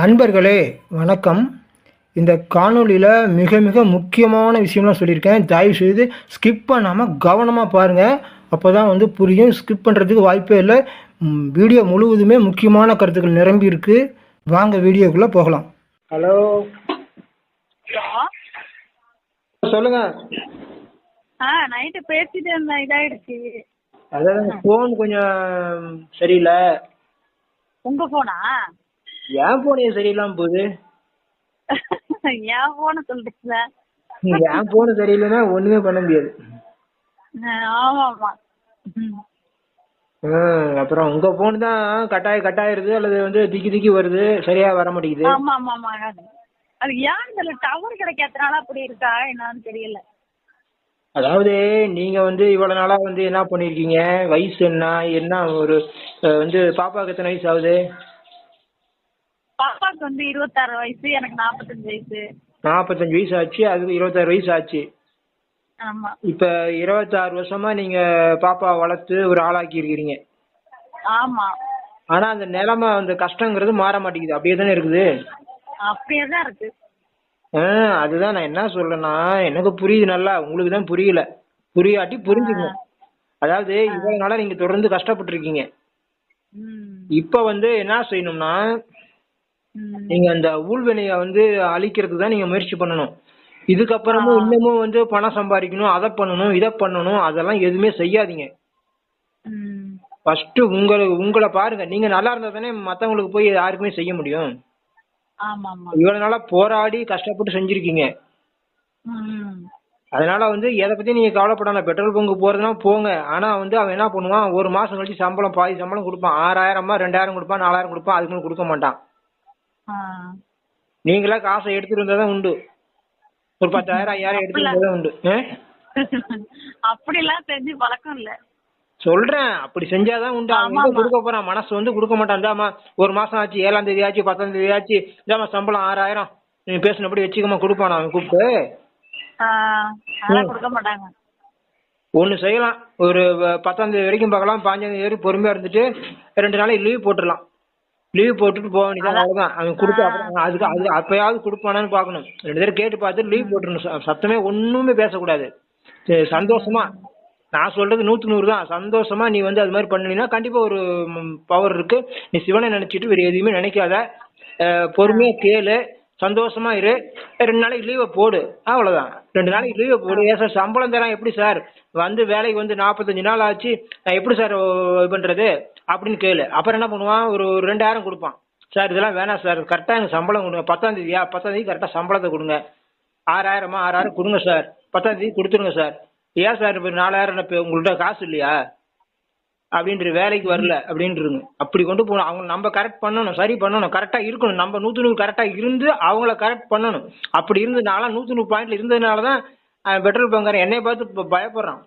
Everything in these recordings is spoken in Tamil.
நண்பர்களே வணக்கம். இந்த காணொளியில் மிக மிக முக்கியமான விஷயம்லாம் சொல்லியிருக்கேன். தயவு செய்து ஸ்கிப் பண்ணாமல் கவனமாக பாருங்கள் அப்போ தான் வந்து புரியும். ஸ்கிப் பண்ணுறதுக்கு வாய்ப்பே இல்லை. வீடியோ முழுவதுமே முக்கியமான கருத்துக்கள் நிரம்பி இருக்கு. வாங்க வீடியோக்குள்ளே போகலாம். ஹலோ. ஹலோ. சொல்லுங்க. ஆ நைட்டு பேசிட்டு இருந்தேன். இதாயிடுச்சு. அதாவது ஃபோன் கொஞ்சம் சரியில்லை. உங்க போனா ஏன் சரியில்லாமல் போகுது? என் போன சொல்றீங்களா என் ஃபோன் சரியில்லைன்னா ஒன்றுமே பண்ண முடியாது. ஆமா ஆமா ம். ம், அப்புறம் உங்க போன் தான் கட்டாய கட்டாயிருது அல்லது வந்து திக்கி திக்கி வருது சரியா வர மாட்டேங்குது? ஆமா ஆமா ஆமா அது ஏன்னு தெரியல டவர் கிடைக்காதனால அப்படி இருக்கா என்னன்னு தெரியல. அதாவது நீங்க வந்து இவ்வளவு நாளா வந்து என்ன பண்ணிருக்கீங்க? வயசு என்ன என்ன ஒரு வந்து பாப்பாக்கு எத்தனை வயசு ஆகுது? பாப்பாக்கு வந்து இருபத்தாறு வயசு எனக்கு நாற்பத்தஞ்சு வயசு. நாற்பத்தஞ்சு வயசு ஆச்சு அதுக்கு இருபத்தாறு வயசு ஆச்சு. ஆமா. இப்ப இருபத்தாறு வருஷமா நீங்க பாப்பா வளர்த்து ஒரு ஆளாக்கி இருக்கிறீங்க ஆமா. ஆனா அந்த நிலைமை அந்த கஷ்டங்கிறது மாற மாட்டேங்குது. அப்படியே தானே இருக்குது? அப்படியே தான் இருக்கு. ஆ, அதுதான் நான் என்ன சொல்றேன்னா எனக்கு புரியுது நல்லா. உங்களுக்கு தான் புரியல. புரியாட்டி புரிஞ்சுக்கணும் அதாவது இவ்வளவு நாளா நீங்க தொடர்ந்து கஷ்டப்பட்டு இருக்கீங்க இப்ப வந்து என்ன செய்யணும்னா நீங்க அந்த ஊழ்வினைய வந்து அழிக்கிறதுக்கு தான் நீங்க முயற்சி பண்ணணும். இதுக்கப்புறமும் இன்னமும் வந்து பணம் சம்பாதிக்கணும் அதை பண்ணணும் இதை பண்ணணும் அதெல்லாம் எதுவுமே செய்யாதீங்க. ஃபர்ஸ்ட் உங்களை உங்களை பாருங்க. நீங்க நல்லா இருந்தா தானே மத்தவங்களுக்கு போய் யாருக்குமே செய்ய முடியும். இவ்வளவு நாளா போராடி கஷ்டப்பட்டு செஞ்சிருக்கீங்க. அதனால வந்து எதை பத்தி நீங்க கவலைப்படாம பெட்ரோல் பங்கு போறதுனா போங்க. ஆனா வந்து அவன் என்ன பண்ணுவான்? ஒரு மாசம் கழிச்சு சம்பளம் பாதி சம்பளம் கொடுப்பான். ஆறாயிரமா ரெண்டாயிரம் கொடுப்பான் நாலாயிரம் கொடுப்பான் அதுக்கு மேல கொடுக்க மாட்டான். நீங்களா காசை எடுத்துட்டு வந்தா தான் உண்டு. ஒரு பத்தாயிரம் ஐயாயிரம் எடுத்துட்டு வந்தா தான் உண்டு? அப்படிலாம் செஞ்சு பழக்கம் இல்ல. சொல்றேன். அப்படி செஞ்சாதான் உண்டு. அவன். கொடுக்க போறான்? மனசு வந்து கொடுக்க மாட்டான். இந்தாம்மா ஒரு மாசம் ஆச்சு ஏழாம் தேதி ஆச்சு பத்தாம் தேதி ஆச்சு. இந்தாம்மா சம்பளம் ஆறாயிரம். நீ பேசினபடி வச்சுக்கமா கொடுப்பான் அவன் கூப்பிட்டு. ஒண்ணு செய்யலாம். ஒரு பத்தாம் தேதி வரைக்கும் பார்க்கலாம். பாஞ்சாம் தேதி வரைக்கும் பொறுமையா இருந்துட்டு ரெண்டு நாளைக்கு லீவ் போட்டுடலாம். லீவ் போட்டுட்டு போக வேண்டியதான் அவ்வளவுதான். அவன் கொடுக்க அப்புறம் அதுக்கு அது அப்பயாவது கொடுப்பானான்னு பார்க்கணும். ரெண்டு பேரும் கேட்டு பார்த்துட்டு லீவ் போட்டுருணும் சத்தமே ஒண்ணுமே பேசக்கூடாது. சந்தோஷமா. நான் சொல்றது நூத்து நூறு தான். சந்தோஷமா நீ வந்து அது மாதிரி பண்ணினா கண்டிப்பா ஒரு பவர் இருக்கு. நீ சிவனை நினைச்சிட்டு வேற எதையுமே நினைக்காத. பொறுமையா கேளு. சந்தோஷமா இரு. ரெண்டு நாளைக்கு லீவை போடு. அவ்வளவுதான். ரெண்டு நாளைக்கு லீவை போடு. ஏன் சார் சம்பளம் தரேன்? எப்படி சார்? வந்து வேலைக்கு வந்து நாற்பத்தஞ்சு நாள் ஆச்சு. நான் எப்படி சார் இது பண்றது? அப்படின்னு கேளு. அப்புறம் என்ன பண்ணுவான்? ஒரு ஒரு ரெண்டாயிரம் கொடுப்பான். சார் இதெல்லாம் வேணாம் சார். கரெக்டாக எனக்கு சம்பளம் கொடுங்க. பத்தாம் தேதியா பத்தாம் தேதி கரெக்டாக சம்பளத்தை கொடுங்க. ஆறாயிரமா ஆறாயிரம் கொடுங்க சார். பத்தாம் தேதி கொடுத்துருங்க சார். ஏன் சார் இப்போ நாலாயிரம் இப்போ உங்கள்கிட்ட காசு இல்லையா? அப்படின்ற வேலைக்கு வரல அப்படின்றங்க. அப்படி கொண்டு போகணும். அவங்க நம்ம கரெக்ட் பண்ணணும் சரி பண்ணணும். கரெக்டாக இருக்கணும். நம்ம நூற்றி நூறு கரெக்டாக இருந்து அவங்கள கரெக்ட் பண்ணணும். அப்படி இருந்ததுனால நான்லாம் நூறு பாயிண்ட்ல இருந்ததுனால தான் பெட்ரோல் பங்காரன் என்னை பார்த்து இப்போ பயப்படுறான்.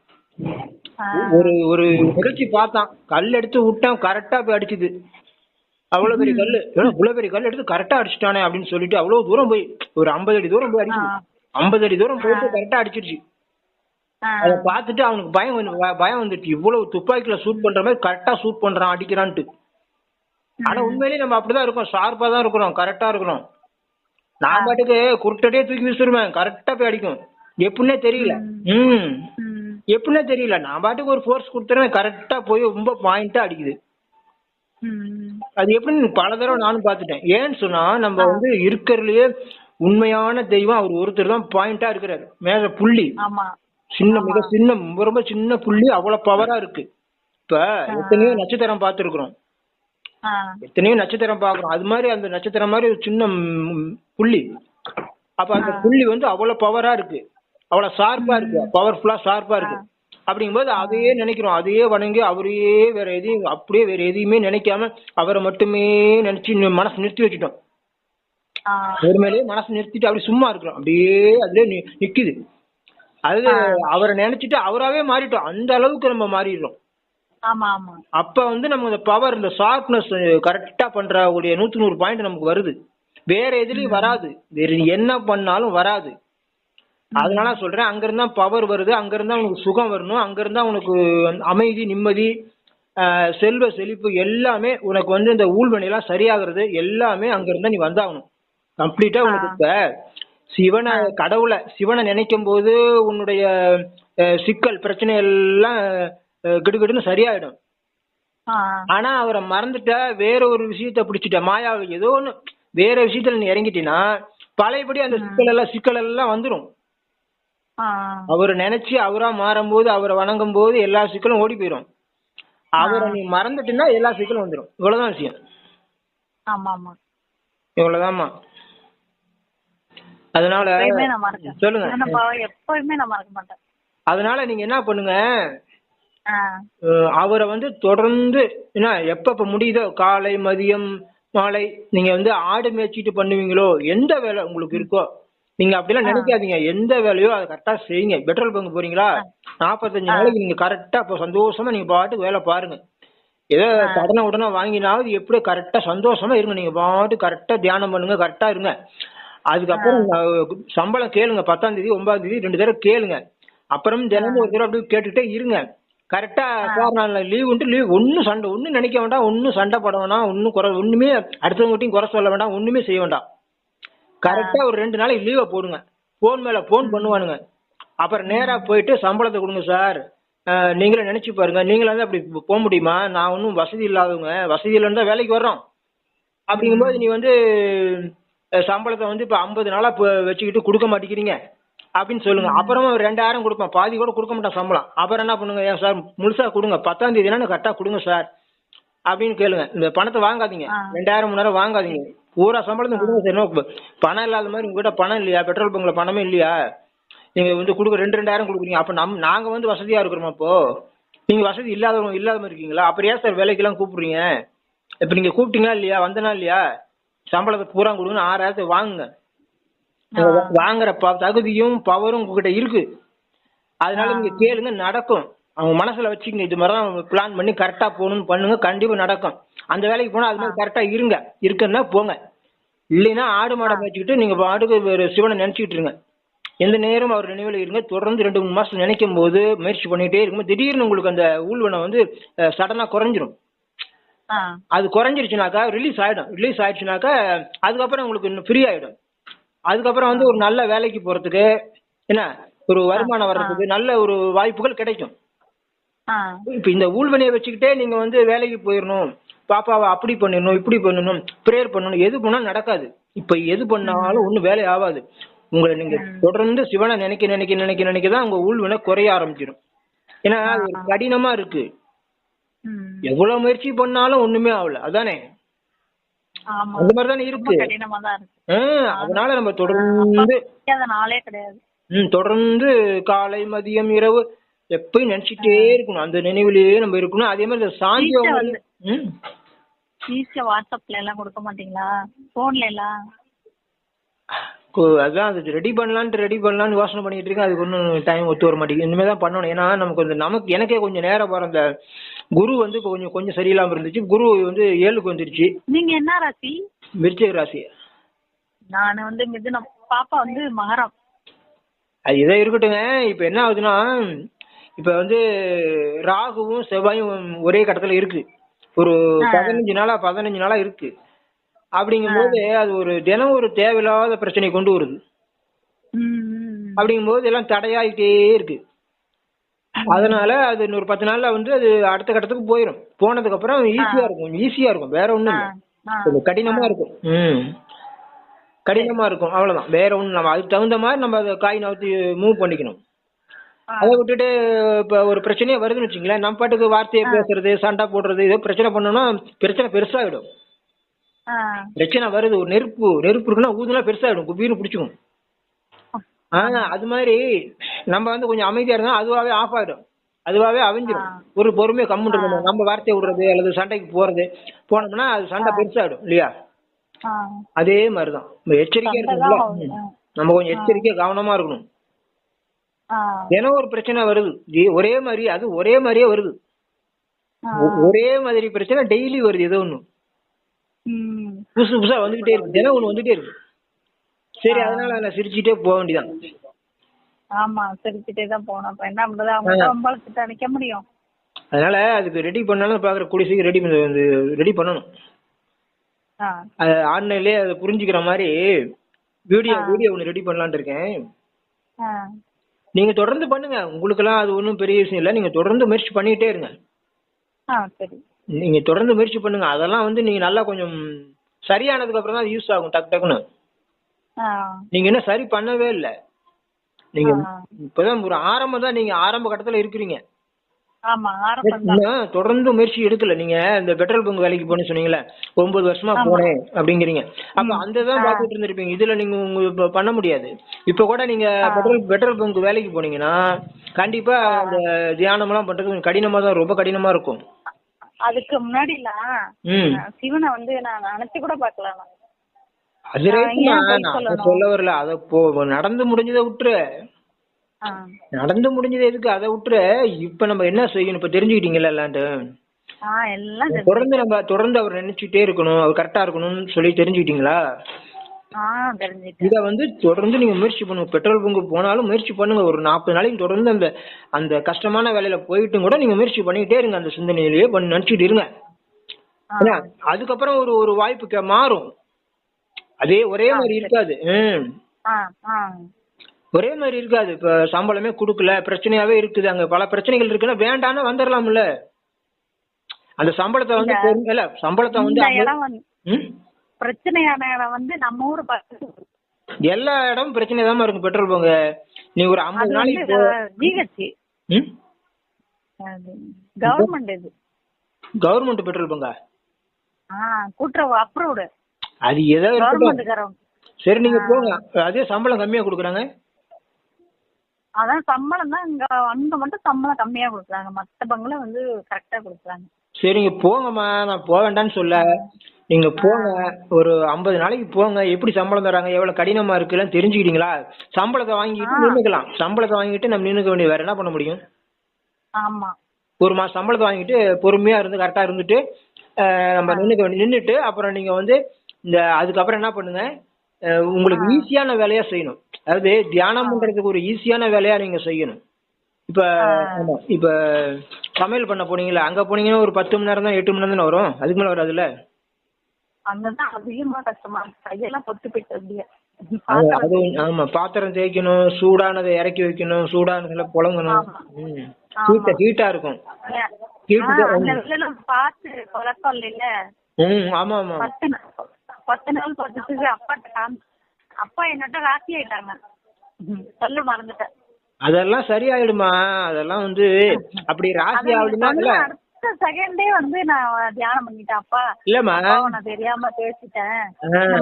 ஒரு ஒரு நிகழ்ச்சி பார்த்தான். கல் எடுத்து விட்டான் கரெக்டா போய் அடிச்சுது. அவ்வளவு பெரிய ஏன்னா இவ்வளவு பெரிய கல் எடுத்து கரெக்டா அடிச்சுட்டானே அப்படின்னு சொல்லிட்டு அவ்வளவு தூரம் போய் ஒரு ஐம்பது அடி தூரம் போய் அடிச்சு ஐம்பது அடி தூரம் போயிட்டு கரெக்டா அடிச்சிருச்சு. அதை பார்த்துட்டு அவனுக்கு பயம் பயம் வந்துடுச்சு இவ்வளவு துப்பாக்கில ஷூட் பண்ற மாதிரி கரெக்டா ஷூட் பண்றான் அடிக்கிறான்ட்டு. ஆனா உண்மையிலேயே நம்ம அப்படிதான் இருக்கோம். ஷார்ப்பா தான் இருக்கிறோம் கரெக்டா இருக்கிறோம். நான் பாட்டுக்கு குருட்டடியே தூக்கி வீசுருவேன் கரெக்டா போய் அடிக்கும். எப்படின்னே தெரியல. ம். ம், எப்படின்னே தெரியல. நான் பாட்டுக்கு ஒரு ஃபோர்ஸ் கொடுத்துறேன் கரெக்டா போய் ரொம்ப பாயிண்டா அடிக்குது. அது எப்படின்னு பல தடவை நானும் பார்த்துட்டேன். ஏன்னு சொன்னா நம்ம வந்து இருக்கிறதுலயே உண்மையான தெய்வம் அவர் ஒருத்தர் தான் பாயிண்டா இருக்கிறாரு. மேல புள்ளி. சின்ன மிக சின்ன ரொம்ப ரொம்ப சின்ன புள்ளி அவ்வளவு பவரா இருக்கு. இப்ப எத்தனையோ நட்சத்திரம் பார்த்திருக்கிறோம். எத்தனையோ நட்சத்திரம் பார்க்கிறோம். அது மாதிரி அந்த நட்சத்திரம் மாதிரி ஒரு சின்ன புள்ளி. அப்ப அந்த புள்ளி வந்து அவ்வளவு பவரா இருக்கு. அவ்வளவு ஷார்ப்பா இருக்கு. பவர்ஃபுல்லா ஷார்ப்பா இருக்கு. அப்படிங்கும்போது அதையே நினைக்கிறோம். அதையே வணங்கி அவரையே வேற எதையும் அப்படியே வேற எதையுமே நினைக்காம அவரை மட்டுமே நினைச்சு மனசு நிறுத்தி வச்சுட்டோம். மேலேயே மனசு நிறுத்திட்டு அப்படி சும்மா இருக்கிறோம். அப்படியே அதுலயே நிக்குது. அது அவரை நினைச்சிட்டு அவராவே மாறிட்டோம். அந்த அளவுக்கு நம்ம மாறிடுறோம். அப்ப வந்து நம்ம இந்த பவர் இந்த ஷார்ப்னஸ் கரெக்டா பண்ற கூடிய நூத்தி நூறு பாயிண்ட் நமக்கு வருது. வேற எதுலயும் வராது. வேற என்ன பண்ணாலும் வராது. அதனால சொல்றேன் அங்க இருந்தா பவர் வருது அங்க இருந்தா உனக்கு சுகம் வரணும் அங்க இருந்தா உனக்கு அமைதி நிம்மதி செல்வ செழிப்பு எல்லாமே உனக்கு வந்து இந்த ஊழ்வனை எல்லாம் சரியாகிறது எல்லாமே அங்க இருந்தா நீ வந்தாகணும். கம்ப்ளீட்டா உனக்கு இப்ப சிவனை கடவுளை சிவனை நினைக்கும் போது உன்னுடைய சிக்கல் பிரச்சனை எல்லாம் கிடுகிடுன்னு சரியாயிடும். ஆனா அவரை மறந்துட்ட வேற ஒரு விஷயத்த பிடிச்சிட்ட மாயா ஏதோ ஒண்ணு வேற விஷயத்துல நீ இறங்கிட்டீன்னா பழையபடி அந்த சிக்கல் எல்லாம் சிக்கல் எல்லாம் வந்துரும். ஆ அவரை நினைச்சு அவரா மாறும்போது அவரை வணங்கும் போது எல்லா சிக்கலும் ஓடி போயிடும் அவரை நீ மறந்துட்டீன்னா எல்லா சிக்கலும் வந்துடும் இவ்வளவுதான் விஷயம். ஆமா இவ்வளவுதாம்மா. அதனால சொல்லுங்க. என்னப்பா எப்பயுமே நான் மறக்க மாட்டேன். அதனால நீங்க என்ன பண்ணுங்க? அவரை வந்து தொடர்ந்து என்ன எப்பப்ப முடியுதோ காலை மதியம் மாலை நீங்க வந்து ஆடு மேய்ச்சிட்டு பண்ணுவீங்களோ எந்த வேலை உங்களுக்கு இருக்கோ நீங்க அப்படிலாம் நினைக்காதீங்க. எந்த வேலையோ அதை கரெக்டா செய்யுங்க. பெட்ரோல் பங்க் போறீங்களா? நாற்பத்தஞ்சு நாளைக்கு நீங்க கரெக்டா இப்போ சந்தோஷமா நீங்க பாட்டுக்கு வேலை பாருங்க. ஏதோ கடனை உடனே வாங்கினாவது எப்படி கரெக்டா சந்தோஷமா இருங்க. நீங்க பாட்டு கரெக்டா தியானம் பண்ணுங்க கரெக்டா இருங்க. அதுக்கப்புறம் சம்பளம் கேளுங்க. பத்தாம் தேதி ஒன்பதாம் தேதி ரெண்டு தடவை கேளுங்க. அப்புறம் தினமும் ஒரு தடவை அப்படியே கேட்டுட்டே இருங்க. கரெக்டா சார் நான் லீவ் உண்டு லீவ் ஒன்னும் சண்டை ஒன்னும் நினைக்க வேண்டாம். ஒன்னும் சண்டை போட வேண்டாம் ஒன்னும் குறை ஒண்ணுமே அடுத்தவங்ககிட்டயும் குறை சொல்ல வேண்டாம். ஒண்ணுமே செய்ய வேண்டாம். கரெக்டா ஒரு ரெண்டு நாளைக்கு லீவை போடுங்க. போன் மேல போன் பண்ணுவானுங்க. அப்புறம் நேரா போயிட்டு சம்பளத்தை கொடுங்க சார் நீங்களே நினைச்சு பாருங்க. நீங்களே வந்து அப்படி போக முடியுமா? நான் ஒன்றும் வசதி இல்லாதவங்க. வசதி இல்லைன்னு தான் வேலைக்கு வர்றோம். அப்படிங்கும்போது நீ வந்து சம்பளத்தை வந்து இப்ப ஐம்பது நாளா இப்ப வச்சுக்கிட்டு கொடுக்க மாட்டேங்கிறீங்க. அப்படின்னு சொல்லுங்க. அப்புறமா ஒரு ரெண்டாயிரம் கொடுப்பேன். பாதி கூட கொடுக்க மாட்டேன் சம்பளம். அப்புறம் என்ன பண்ணுங்க? ஏன் சார் முழுசா கொடுங்க. பத்தாம் தேதி கரெக்டா கொடுங்க சார் அப்படின்னு கேளுங்க. இந்த பணத்தை வாங்காதீங்க. ரெண்டாயிரம் மூணாயிரம் வாங்காதீங்க. பூரா சம்பளத்தை கொடுங்க சார் பணம் இல்லாத மாதிரி உங்ககிட்ட பணம் இல்லையா? பெட்ரோல் பங்க்ல பணமே இல்லையா? நீங்க வந்து கொடுக்க ரெண்டு ரெண்டாயிரம் கொடுக்குறீங்க. அப்ப நம் நாங்க வந்து வசதியா இருக்கிறோமா அப்போ நீங்க வசதி இல்லாதவங்க இல்லாத மாதிரி இருக்கீங்களா? அப்புறம் ஏன் சார் வேலைக்கெல்லாம் கூப்பிடுறீங்க? இப்ப நீங்க கூப்பிட்டீங்களா இல்லையா? வந்தனா இல்லையா? சம்பளத்தை பூரா கொடுங்கன்னு ஆறாயிரத்தை வாங்குங்க. வாங்குற தகுதியும் பவரும் உங்ககிட்ட இருக்கு. அதனால நீங்க கேளுங்க நடக்கும். அவங்க மனசுல வச்சுக்கங்க இது மாதிரி தான் பிளான் பண்ணி கரெக்டா போகணும்னு பண்ணுங்க கண்டிப்பா நடக்கும். அந்த வேலைக்கு போனா அது மாதிரி கரெக்டா இருங்க. இருக்குன்னா போங்க. இல்லைன்னா ஆடு மாடை மேய்ச்சிக்கிட்டு நீங்க பாட்டுக்கு சிவனை நினைச்சிட்டு இருங்க. எந்த நேரம் அவர் நினைவுல இருங்க. தொடர்ந்து ரெண்டு மூணு மாசம் நினைக்கும் போது முயற்சி பண்ணிட்டே இருக்கும்போது திடீர்னு உங்களுக்கு அந்த ஊழ்வனம் வந்து சடனா குறைஞ்சிரும். அது குறைஞ்சிருச்சுனாக்கா ரிலீஸ் ஆயிடும். ரிலீஸ் ஆயிடுச்சுனாக்கா அதுக்கப்புறம் உங்களுக்கு இன்னும் ஃப்ரீ ஆயிடும். அதுக்கப்புறம் வந்து ஒரு நல்ல வேலைக்கு போறதுக்கு என்ன ஒரு வருமானம் வர்றதுக்கு நல்ல ஒரு வாய்ப்புகள் கிடைக்கும். இப்ப இந்த ஊழ்வனையை வச்சுக்கிட்டே நீங்க வந்து வேலைக்கு போயிடணும் பாப்பாவை அப்படி பண்ணிடணும் இப்படி பண்ணணும் ப்ரேயர் பண்ணணும் எது பண்ணாலும் நடக்காது. இப்ப எது பண்ணாலும் ஒண்ணும் வேலை ஆகாது. உங்களை நீங்க தொடர்ந்து சிவனை நினைக்க நினைக்க நினைக்க நினைக்க தான் உங்க ஊழ்வினை குறைய ஆரம்பிச்சிடும் ஏன்னா அது ஒரு கடினமா இருக்கு. எவ்வளவு முயற்சி பண்ணாலும் ஒண்ணுமே ஆகல. அதானே? அந்த மாதிரி தானே ரொம்ப இருக்கு அதனால நம்ம தொடர்ந்து தொடர்ந்து காலை மதியம் இரவு எப்பயும் நினைச்சிட்டே இருக்கணும். அந்த நினைவுலயே நம்ம இருக்கணும். அதே மாதிரி இந்த சாந்தி ஈஸியா வாட்ஸ்அப்ல எல்லாம் கொடுக்க மாட்டீங்களா? போன்ல எல்லாம்? அதான் அது ரெடி பண்ணலான்ட்டு ரெடி பண்ணலாம்னு யோசனை பண்ணிட்டு இருக்கேன். அதுக்கு ஒன்றும் டைம் ஒத்து வர மாட்டேங்குது. இனிமே தான் பண்ணணும். ஏன்னா நமக்கு வந்து நமக்கு எனக்கே கொஞ்சம் நேரம் போற அந்த குரு வந்து கொஞ்சம் கொஞ்சம் சரியில்லாம இருந்துச்சு. குரு வந்து ஏழுக்கு வந்துருச்சு. நீங்க என்ன ராசி? விருச்சிக ராசி. நான் வந்து மிதுனம். பாப்பா வந்து மகரம். அது இதே இருக்கட்டுங்க. இப்போ என்ன ஆகுதுன்னா இப்போ வந்து ராகுவும் செவ்வாயும் ஒரே கட்டத்துல இருக்கு. ஒரு பதினஞ்சு நாளா பதினஞ்சு நாளா இருக்கு. அப்படிங்கும்போது அது ஒரு தினம் ஒரு தேவையில்லாத பிரச்சனை கொண்டு வருது. அப்படிங்கும்போது எல்லாம் தடையாயிட்டே இருக்கு. அதனால அது இன்னொரு பத்து நாள்ல வந்து அது அடுத்த கட்டத்துக்கு போயிடும் போனதுக்கு அப்புறம் ஈஸியா இருக்கும். ஈஸியா இருக்கும். வேற ஒண்ணும் இல்ல. கடினமா இருக்கும். ம். கடினமா இருக்கும். அவ்வளவுதான். வேற ஒண்ணும் நம்ம அதுக்கு தகுந்த மாதிரி நம்ம அதை காய் நவுத்தி மூவ் பண்ணிக்கணும். அதை விட்டுட்டு இப்ப ஒரு பிரச்சனையே வருதுன்னு வச்சுங்களேன் நம்ம பாட்டுக்கு வார்த்தையை பேசுறது சண்டை போடுறது ஏதோ பிரச்சனை பண்ணோம்னா பிரச்சனை பெருசாயிடும் ஆ. பிரச்சனை வருது ஒரு நெருப்பு நெருப்பு இருக்குன்னா ஊதுனா பெருசாயிடும் குப்பீர்னு பிடிச்சிக்கும் ஆ அது மாதிரி நம்ம வந்து கொஞ்சம் அமைதியா இருந்தா அதுவாவே ஆஃப் ஆயிடும். அதுவாவே அவிஞ்சிடும் ஒரு பொறுமையை கம்முன்னு இருக்கணும் நம்ம வார்த்தையை விடுறது அல்லது சண்டைக்கு போறது போனோம்னா அது சண்டை பெருசாயிடும் இல்லையா? அதே மாதிரிதான். நம்ம எச்சரிக்கையா இருக்கணும்ல. ம். நம்ம கொஞ்சம் எச்சரிக்கையா கவனமா இருக்கணும். தினம் ஒரு பிரச்சனை வருது. ஒரே மாதிரி அது ஒரே மாதிரியே வருது. ஒரே மாதிரி பிரச்சனை டெய்லி வருது ஏதோ ஒண்ணு. ம். புதுசு புதுசா வந்துகிட்டே இருக்கு. தினம் ஒண்ணு வந்துட்டே இருக்கு. சரி அதனால நான் சிரிச்சுட்டே போக வேண்டியதான் ஆமா சிரிச்சுட்டே தான் போகணும். அப்ப என்ன பண்றது? அவங்க சம்பளத்திட்ட நிக்க முடியும். அதனால அதுக்கு ரெடி பண்ணாலும் பாக்குற கூடிய சீக்கிரம் ரெடி பண்ண ரெடி பண்ணணும். அது ஆன்லைன்லயே அதை புரிஞ்சுக்கிற மாதிரி வீடியோ. வீடியோ ஒன்று ரெடி பண்ணலாம்னு இருக்கேன். நீங்க தொடர்ந்து பண்ணுங்க. உங்களுக்கெல்லாம் அது ஒன்றும் பெரிய விஷயம் இல்லை. நீங்க தொடர்ந்து முயற்சி பண்ணிக்கிட்டே இருங்க. ஆ சரி. நீங்க தொடர்ந்து முயற்சி பண்ணுங்க. அதெல்லாம் வந்து நீங்க நல்லா கொஞ்சம் சரியானதுக்கு அப்புறம் தான் யூஸ் ஆகும். டக்கு டக்குன்னு. நீங்க இன்னும் சரி பண்ணவே இல்லை. நீங்க. இப்பதான் ஒரு ஆரம்பம் தான். நீங்க ஆரம்ப கட்டத்துல இருக்கிறீங்க. தொடர்ந்து முயற்சி எடுக்கல நீங்க இந்த பெட்ரோல் பங்க் வேலைக்கு போன்னு சொன்னீங்கல்ல ஒன்பது வருஷமா. போனேன் அப்படிங்கிறீங்க அப்ப ம். அந்த தான் ஆ. பார்த்துட்டு இருந்திருப்பீங்க இதுல நீங்க உங்க பண்ண முடியாது இப்ப கூட நீங்க. பெட்ரோல் பெட்ரோல் பங்க் வேலைக்கு போனீங்கன்னா கண்டிப்பா அந்த தியானம் எல்லாம் பண்றது கடினமா தான் ரொம்ப கடினமா இருக்கும் அதுக்கு முன்னாடிலாம் ம் ஆ, சிவனை வந்து நான் நினைச்சு கூட பார்க்கல நான். அது? சொல்ல வரல அத நடந்து முடிஞ்சதை விட்டுரு நடந்து முடிஞ்சது எதுக்கு? அதை விட்டுரு. இப்ப நம்ம என்ன செய்யணும்? இப்ப தெரிஞ்சுக்கிட்டீங்கல்ல எல்லாம் தெரியும். தொடர்ந்து நம்ம தொடர்ந்து அவர் நினைச்சுட்டே இருக்கணும். அவர் கரெக்டா இருக்கணும்னு சொல்லி தெரிஞ்சுக்கிட்டீங்களா? இத வந்து தொடர்ந்து நீங்க முயற்சி பண்ணுங்க. பெட்ரோல் பங்கு போனாலும் முயற்சி பண்ணுங்க. ஒரு நாற்பது நாளைக்கு தொடர்ந்து அந்த அந்த கஷ்டமான வேலையில போயிட்டும் கூட நீங்க முயற்சி பண்ணிக்கிட்டே இருங்க. அந்த சிந்தனையிலேயே பண்ணி நினைச்சிட்டு இருங்க. அதுக்கப்புறம் ஒரு ஒரு வாய்ப்பு மாறும். அதே ஒரே மாதிரி. இருக்காது. ஒரே மாதிரி இருக்காது. இப்ப சம்பளமே கொடுக்கல பிரச்சனையாவே இருக்குது அங்க. பல பிரச்சனைகள் இருக்குன்னா வேண்டான்னு வந்துடலாம்ல அந்த சம்பளத்தை வந்து இல்ல. சம்பளத்தை வந்து? பிரச்சனையான இடம் வந்து நம்ம ஊர் எல்லா இடமும் பிரச்சனை தான் இருக்கும் பெட்ரோல் பங்கு. நீ ஒரு ஐம்பது நாளைக்கு போ ஜிஹெச் ம்? கவர்மெண்ட் இது. கவர்மெண்ட் பெட்ரோல் பங்கா? கூட்டுறவு அப்ரூவ்டு அது ஏதோ சரி நீங்க போங்க. அதே சம்பளம் கம்மியா கொடுக்குறாங்க. அதான் சம்பளம் தான் இங்க அங்க மட்டும் சம்பளம் கம்மியா கொடுக்குறாங்க. மத்த பங்குல வந்து கரெக்டா கொடுக்குறாங்க. சரிங்க போங்கம்மா. நான் போக வேண்டாம்னு சொல்ல. நீங்க போங்க. ஒரு ஐம்பது நாளைக்கு போங்க. எப்படி சம்பளம் தராங்க? எவ்வளவு கடினமா இருக்குன்னு தெரிஞ்சுக்கிட்டீங்களா? சம்பளத்தை வாங்கிட்டு. நின்னுக்கலாம். சம்பளத்தை வாங்கிட்டு நம்ம நின்னுக்க வேண்டிய வேற என்ன பண்ண முடியும்? ஆமா. ஒரு மாசம் சம்பளத்தை வாங்கிட்டு பொறுமையா இருந்து கரெக்டா இருந்துட்டு நம்ம நின்னுக்க வேண்டிய நின்னுட்டு அப்புறம் நீங்க வந்து இந்த அதுக்கப்புறம் என்ன பண்ணுங்க? உங்களுக்கு ஈஸியான வேலையா செய்யணும். அதாவது தியானம் பண்றதுக்கு ஒரு ஈஸியான வேலையா நீங்க செய்யணும். இப்ப இப்ப சமையல் பண்ண போனீங்களா அங்க போனீங்கன்னா ஒரு பத்து மணி நேரம் தான் எட்டு மணி நேரம் தானே வரும்? அதுக்கு மேல வராதுல்ல? அங்கதான் அதிகமா கஷ்டமா கையெல்லாம் பொத்து போயிட்டு அப்படியே. அது ஆமா பாத்திரம் தேய்க்கணும் சூடானதை இறக்கி வைக்கணும் சூடானதுல புழங்கணும். ஹீட்டா ஹீட்டா இருக்கும். ஹீட்டு பார்த்து குழப்பம் இல்ல ம் ஆமா ஆமா. பத்து நாள் அப்பாட்ட காமி அப்பா என்னட்ட ராசி ஆயிட்டாங்க. சொல்ல மறந்துட்டேன். அதெல்லாம் சரியாயிடுமா? அதெல்லாம் வந்து அப்படி ராசி ஆகுதுன்னா அடுத்த செகண்டே வந்து நான் தியானம் பண்ணிட்டேன் அப்பா. இல்லம்மா. நான் தெரியாம பேசிட்டேன்.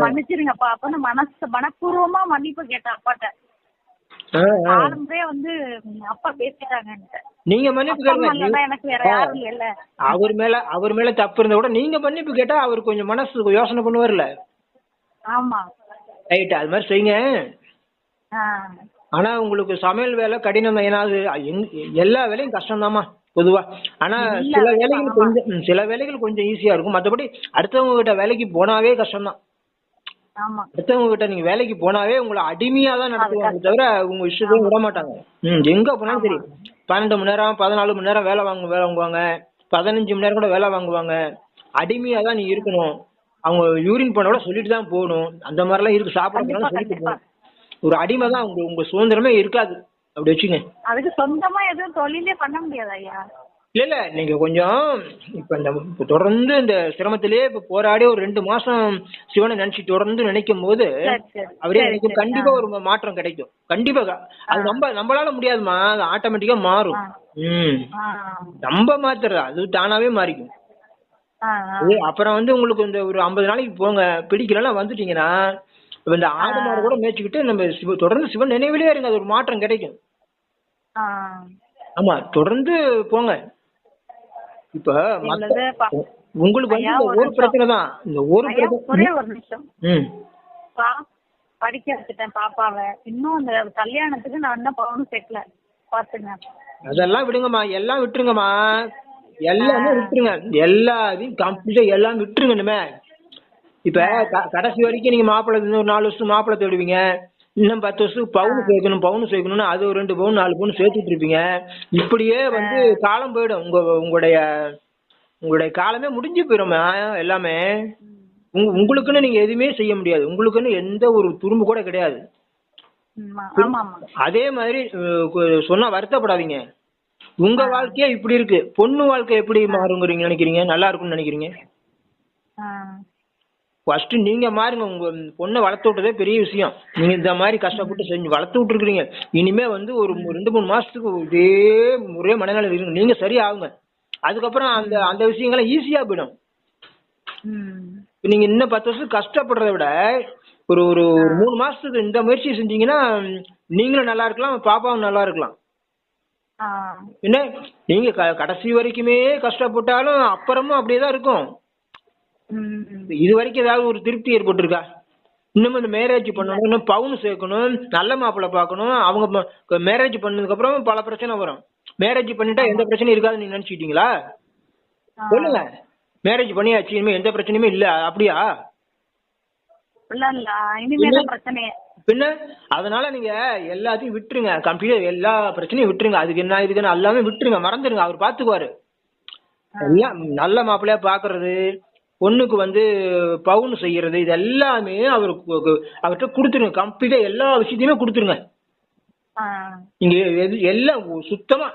மன்னிச்சிருங்கப்பா அப்ப. நான் மனசு மனப்பூர்வமா மன்னிப்பு கேட்டேன் அப்பாட்ட. ஆ, ஆ. ஆரம்பே வந்து ம், அப்பா பேசிட்டாங்கன்ட்டு. நீங்க மன்னிப்பு கேளுங்க. இல்லைன்னா நீ- எனக்கு வேற யாரும் இல்ல. அவர் மேல அவர் மேல தப்பு இருந்தா கூட நீங்க மன்னிப்பு கேட்டா அவர் கொஞ்சம் மனசு யோசனை பண்ணுவார்ல. ஆமா. ரைட் அது மாதிரி செய்யுங்க. ஆனா உங்களுக்கு சமையல் வேலை கடினம் எங்க- எல்லா வேலையும் கஷ்டம் பொதுவா. ஆனா சில. வேலைகள் கொஞ்சம் சில வேலைகள் கொஞ்சம் ஈஸியா இருக்கும். மத்தபடி அடுத்தவங்க கிட்ட வேலைக்கு போனாவே கஷ்டம் தான் அடுத்தவங்க கிட்ட நீங்க வேலைக்கு போனாவே உங்களை அடிமையா தான் நடத்துவாங்க தவிர உங்க இஷ்டத்தையும் விட மாட்டாங்க ம் எங்க போனாலும் சரி. பன்னெண்டு மணி நேரம் பதினாலு மணி நேரம் வேலை வாங்க வேலை வாங்குவாங்க. பதினஞ்சு மணி நேரம் கூட வேலை வாங்குவாங்க. அடிமையா தான் நீ இருக்கணும். அவங்க யூரின் பண்ண கூட சொல்லிட்டு தான் போகணும். அந்த மாதிரிலாம் இருக்கு. சாப்பிட சொல்லிட்டு. போகணும். ஒரு அடிமை தான் உங்க உங்க சுதந்திரமே இருக்காது. அப்படி வச்சுங்க அதுக்கு சொந்தமா எதுவும் தொழிலே பண்ண முடியாது ஐயா. இல்ல இல்ல. நீங்க கொஞ்சம் இப்ப இந்த தொடர்ந்து இந்த சிரமத்திலேயே இப்ப போராடி ஒரு ரெண்டு மாசம் சிவனை நினைச்சு தொடர்ந்து நினைக்கும் போது சரி, சரி. அவரே சரி, நினைக்கும் சரி. கண்டிப்பா ஒரு மாற்றம் கிடைக்கும். கண்டிப்பா. க- அது நம்ம நம்மளால முடியாதுமா அது ஆட்டோமேட்டிக்கா மாறும். ஆ. ம். ஆ, நம்ம மாத்துறது. அது தானாவே மாறிக்கும். ஆ, ஆ. இது அப்புறம் வந்து உங்களுக்கு இந்த ஒரு ஐம்பது நாளைக்கு போங்க. பிடிக்கலாம் வந்துட்டீங்கன்னா இப்ப இந்த ஆடு மாடு கூட மேய்ச்சிக்கிட்டு நம்ம சிவ தொடர்ந்து சிவன் நினைவிலே இருங்க. அது ஒரு மாற்றம் கிடைக்கும். ஆ. ஆமா. தொடர்ந்து போங்க. இப்ப உங்களுக்கு வந்து ஒரு. பிரச்சனை தான். இந்த ஒரு பிரச்சனை படிக்க வச்சுட்டேன் பாப்பாவை. இன்னும் அந்த கல்யாணத்துக்கு நான் என்ன பவுனும் சேர்க்கல. பாத்துங்க. அதெல்லாம் விடுங்கம்மா. எல்லாம் விட்டுருங்கம்மா. எல்லாமே விட்டுருங்க. எல்லாத்தையும் கம்ப்ளீட்டா எல்லாம் விட்டுருங்க இனிமே. இப்ப கடைசி வரைக்கும் நீங்க மாப்பிள்ளை ஒரு நாலு வருஷம் மாப்பிள்ளை தேடுவீங்க. இன்னும் பத்து வருஷத்துக்கு பவுன் சேர்க்கணும் பவுன் சேர்க்கணும்னு அது ஒரு ரெண்டு பவுன் நாலு பவுன் சேர்த்துட்டு இருப்பீங்க. இப்படியே வந்து காலம் போயிடும். உங்க உங்களுடைய உங்களுடைய காலமே முடிஞ்சு போயிடும் எல்லாமே. உங்க உங்களுக்குன்னு நீங்க எதுவுமே செய்ய முடியாது. உங்களுக்குன்னு எந்த ஒரு துரும்பு கூட கிடையாது. அதே மாதிரி சொன்னா வருத்தப்படாதீங்க. உங்க வாழ்க்கையே இப்படி இருக்கு. பொண்ணு வாழ்க்கை எப்படி மாறுங்கிறீங்க நினைக்கிறீங்க? நல்லா இருக்கும்னு நினைக்கிறீங்க? ஃபர்ஸ்ட் நீங்க மாறுங்க. உங்க பொண்ணை வளர்த்து விட்டதே பெரிய விஷயம். நீங்க இந்த மாதிரி கஷ்டப்பட்டு செஞ்சு வளர்த்து விட்டுருக்கீங்க இனிமே வந்து ஒரு ரெண்டு மூணு மாசத்துக்கு இதே ஒரே மனநிலை இருங்க. நீங்க சரி ஆகுங்க அதுக்கப்புறம் அந்த அந்த விஷயங்கள்லாம் ஈஸியா போயிடும். நீங்க இன்னும் பத்து வருஷம் கஷ்டப்படுறதை விட ஒரு ஒரு மூணு மாசத்துக்கு இந்த முயற்சி செஞ்சீங்கன்னா நீங்களும் நல்லா இருக்கலாம் பாப்பாவும் நல்லா இருக்கலாம். என்ன? நீங்க கடைசி வரைக்குமே கஷ்டப்பட்டாலும் அப்புறமும் அப்படியே தான் இருக்கும். இது வரைக்கும் ஏதாவது ஒரு திருப்தி ஏற்பட்டிருக்கா? இன்னும் இந்த மேரேஜ் பண்ணணும் இன்னும் பவுன் சேர்க்கணும் நல்ல மாப்பிள்ளை பார்க்கணும் அவங்க மேரேஜ் பண்ணதுக்கு அப்புறம் பல பிரச்சனை வரும். மேரேஜ் பண்ணிட்டா எந்த பிரச்சனையும் இருக்காதுன்னு நீங்க நினைச்சிட்டீங்களா. சொல்லுங்க. மேரேஜ் பண்ணியாச்சு இனிமே எந்த பிரச்சனையுமே இல்ல அப்படியா? பின்ன அதனால நீங்க எல்லாத்தையும் விட்டுருங்க. கம்ப்ளீட் எல்லா பிரச்சனையும் விட்டுருங்க. அதுக்கு என்ன இதுக்கு எல்லாமே விட்டுருங்க. மறந்துடுங்க அவர் பாத்துக்குவாரு நல்ல மாப்பிள்ளையா பாக்குறது பொண்ணுக்கு வந்து பவுன் செய்யறது இது எல்லாமே அவருக்கு அவர்கிட்ட கொடுத்துருங்க. கம்ப்ளீட்டா எல்லா விஷயத்தையுமே கொடுத்துருங்க. இங்க எல்லாம் சுத்தமா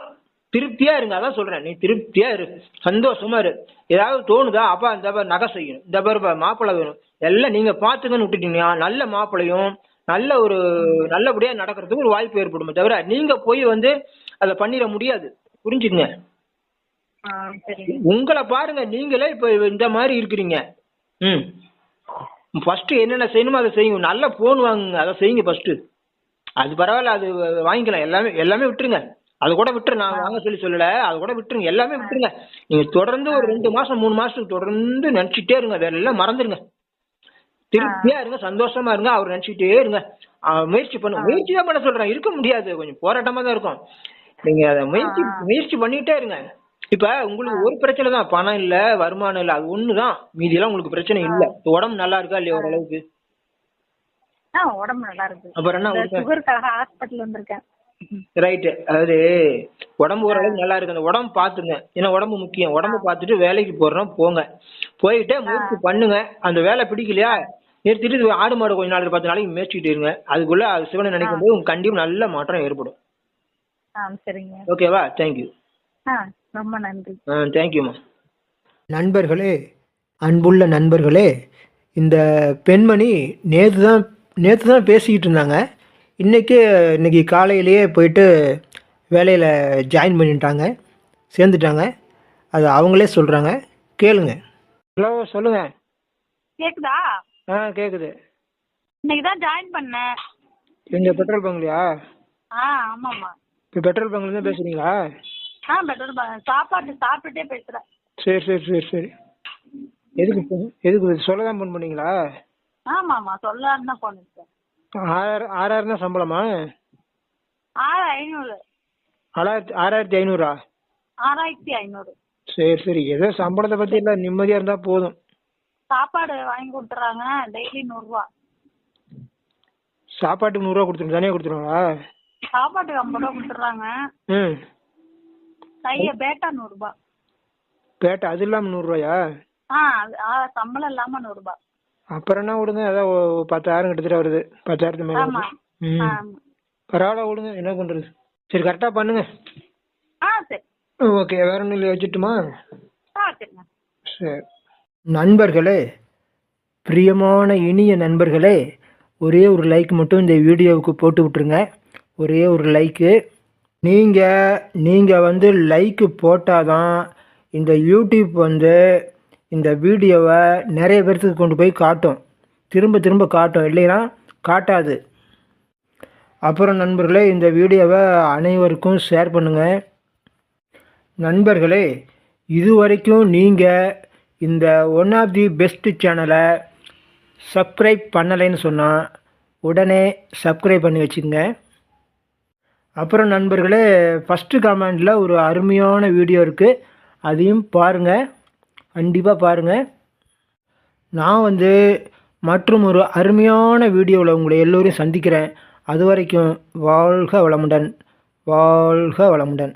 திருப்தியா இருங்க. அதான் சொல்றேன். நீ திருப்தியா இரு. சந்தோஷமா இரு. ஏதாவது தோணுதா அப்பா இந்த பாரு நகை செய்யணும். இந்த பாரு மாப்பிள்ளை வேணும். எல்லாம் நீங்க பாத்துக்கன்னு விட்டுட்டீங்கன்னா நல்ல மாப்பிள்ளையும் நல்ல ஒரு நல்லபடியா நடக்கிறதுக்கு ஒரு வாய்ப்பு ஏற்படுமே தவிர நீங்க போய் வந்து அதை பண்ணிட முடியாது. புரிஞ்சுக்குங்க. உங்களை பாருங்க நீங்களே இப்ப இந்த மாதிரி இருக்கிறீங்க. ம். ஃபர்ஸ்ட் என்னென்ன செய்யணுமோ அதை செய்யுங்க. நல்ல போன் வாங்குங்க. அதை செய்யுங்க ஃபர்ஸ்ட் அது பரவாயில்ல அது வாங்கிக்கலாம். எல்லாமே எல்லாமே விட்டுருங்க. அது கூட விட்டுரு. நான் வாங்க சொல்லி சொல்லல. அது கூட விட்டுருங்க. எல்லாமே விட்டுருங்க. நீங்க தொடர்ந்து ஒரு ரெண்டு மாசம் மூணு மாசத்துக்கு தொடர்ந்து நினைச்சிட்டே இருங்க. அதெல்லாம் மறந்துருங்க. திருப்தியா இருங்க. சந்தோஷமா இருங்க. அவர் நினைச்சிட்டே இருங்க. முயற்சி பண்ண. முயற்சி தான் பண்ண சொல்றேன். இருக்க முடியாது. கொஞ்சம் போராட்டமா தான் இருக்கும். நீங்க அதை முயற்சி முயற்சி பண்ணிட்டே இருங்க. இப்ப உங்களுக்கு ஒரு பிரச்சனை தான் பணம் இல்ல வருமானம் இல்ல அது ஒண்ணுதான். மீதி எல்லாம் உங்களுக்கு பிரச்சனை இல்ல. உடம்பு நல்லா இருக்கா இல்லையா ஓரளவுக்கு? உடம்பு நல்லா இருக்கு. அப்புறம் என்ன சுகருக்காக ஹாஸ்பிட்டல் வந்திருக்கேன். ரைட்டு அதாவது உடம்பு ஓரளவுக்கு நல்லா இருக்கு. அந்த உடம்பு பாத்துங்க ஏன்னா உடம்பு முக்கியம். உடம்பு பார்த்துட்டு வேலைக்கு போடுறோம் போங்க. போயிட்டு முயற்சி பண்ணுங்க. அந்த வேலை பிடிக்கலையா? நிறுத்திட்டு ஆடு மாடு கொஞ்ச நாளைக்கு பத்து நாளைக்கு மேய்ச்சிட்டு இருங்க. அதுக்குள்ள அது சிவனை நினைக்கும் போது உங்களுக்கு கண்டிப்பா நல்ல மாற்றம் ஏற்படும். சரிங்க. ஓகேவா தேங்க்யூ ஆ. ரொம்ப நன்றி. ஆ தேங்க்யூம்மா நண்பர்களே அன்புள்ள நண்பர்களே இந்த பெண்மணி நேற்று தான் நேற்று தான் பேசிக்கிட்டு இருந்தாங்க. இன்றைக்கி இன்னைக்கு காலையிலேயே போயிட்டு வேலையில் ஜாயின் பண்ணிட்டாங்க. சேர்ந்துட்டாங்க. அது அவங்களே சொல்கிறாங்க கேளுங்க. ஹலோ சொல்லுங்க. கேக்குதா? ஆ கேக்குது. இன்னைக்கு தான் ஜாயின் பண்ணேன். எங்க பெட்ரோல் பங்க்லையா? ஆ ஆமாம்மா. இப்போ பெட்ரோல் பங்க்ல இருந்து பேசுறீங்களா? ஆ பெட்ரோல் சாப்பாடு சாப்பிட்டுட்டே பேசுறேன். சரி சரி சரி சரி. எதுக்கு phone- எதுக்கு சொல்ல தான் ஃபோன் பண்ணீங்களா? ஆமாம்மா சொல்லலான்னு தான் போன் வச்சேன் ஆறாயிரம் ஆறாயிரம் தான் சம்பளமா? ஆறு ஐநூறு. ஆறாயிரத்தி ஆறாயிரத்தி ஐநூறா? ஆறாயிரத்தி ஐநூறு. சரி சரி. ஏதோ சம்பளத்தை பத்தி இல்ல நிம்மதியா இருந்தா போதும். சாப்பாடு வாங்கி கொடுத்துறாங்க டெய்லி நூறுரூவா. சாப்பாட்டுக்கு நூறுரூவா கொடுத்துருங்க. தனியாக கொடுத்துருவாங்களா? சாப்பாட்டுக்கு ஐம்பது ரூபா கொடுத்துட்றாங்க. ம். கைய பேட்டா நூறுரூபா பேட்டை அது இல்லாமல் நூறுரூவாயா ஆ சம்பளம் இல்லாம நூறுரூபா அப்புறம் என்ன விடுங்க ஒ- பத்தாயிரம் கிட்டத்தட்ட வருது. பத்தாயிரத்து மேலே ம். பரவாயில்ல விடுங்க என்ன பண்றது? சரி கரெக்டாக பண்ணுங்க. ஆ சரி. ஓகே வேற ஒன்றும் இல்லை வச்சுட்டுமா? சரி நண்பர்களே பிரியமான இனிய நண்பர்களே ஒரே ஒரு லைக் மட்டும் இந்த வீடியோவுக்கு போட்டு விட்ருங்க ஒரே ஒரு லைக்கு நீங்கள் நீங்கள் வந்து லைக்கு போட்டால் தான் இந்த யூடியூப் வந்து இந்த வீடியோவை நிறைய பேர்த்துக்கு கொண்டு போய் காட்டும். திரும்ப திரும்ப காட்டும். இல்லைன்னா காட்டாது. அப்புறம் நண்பர்களே இந்த வீடியோவை அனைவருக்கும் ஷேர் பண்ணுங்கள் நண்பர்களே இதுவரைக்கும் நீங்கள் இந்த ஒன் ஆஃப் தி பெஸ்ட் சேனலை சப்ஸ்கிரைப் பண்ணலைன்னு சொன்னால் உடனே சப்ஸ்கிரைப் பண்ணி வச்சுக்கோங்க. அப்புறம் நண்பர்களே ஃபஸ்ட்டு கமெண்டில் ஒரு அருமையான வீடியோ இருக்குது அதையும் பாருங்கள் கண்டிப்பாக பாருங்கள் நான் வந்து மற்றும் ஒரு அருமையான வீடியோவில் உங்களை எல்லோரையும் சந்திக்கிறேன். அது வரைக்கும் வாழ்க வளமுடன். வாழ்க வளமுடன்.